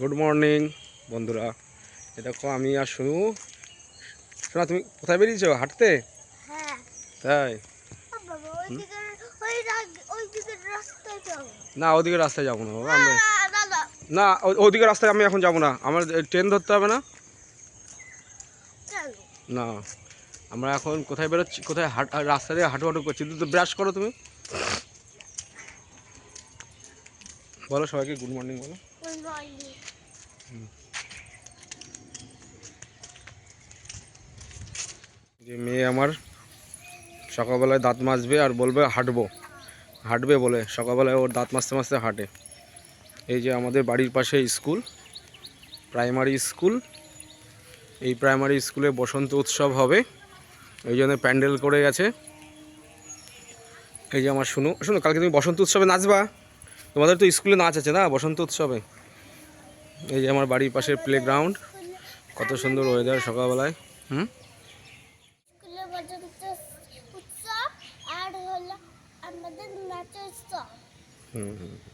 Good morning বন্ধুরা। এ দেখো আমি আর শুনু। শোনা তুমি কোথায় বেরিয়েছো? হাঁটতে? হ্যাঁ। তাই? না ওদিকে রাস্তায় যাব না বাবা। আমরা না ওদিকে রাস্তায় আমি এখন যাব না। আমার ট্রেন ধরতে হবে না? না। আমরা এখন কোথায় বেরোচ্ছি? কোথায় হাট রাস্তা দিয়ে হাঁটু হাঁটু করছি? তুই তো ব্রাশ করো তুমি। বলো সবাইকে গুড মর্নিং বলো। নয়নি যে মেয়ে আমার সকালবেলায় দাঁত মাজবে আর বলবে হাঁটবো। হাঁটবে বলে, সকালবেলায় ওর দাঁত মাজতে মাজতে হাঁটে। এই যে আমাদের বাড়ির পাশে স্কুল, প্রাইমারি স্কুল। এই প্রাইমারি স্কুলে বসন্ত উৎসব হবে, এই জন্য প্যান্ডেল করে গেছে। এই যে আমার শুনো শুনো, কালকে তুমি বসন্ত উৎসবে নাচবা? তোমাদের তো স্কুলে নাচ আছে না, বসন্ত উৎসবে? এই যে আমার বাড়ির পাশের প্লে গ্রাউন্ড কত সুন্দর ওয়েদার সকালবেলায়। হুম? হুম পর্যন্ত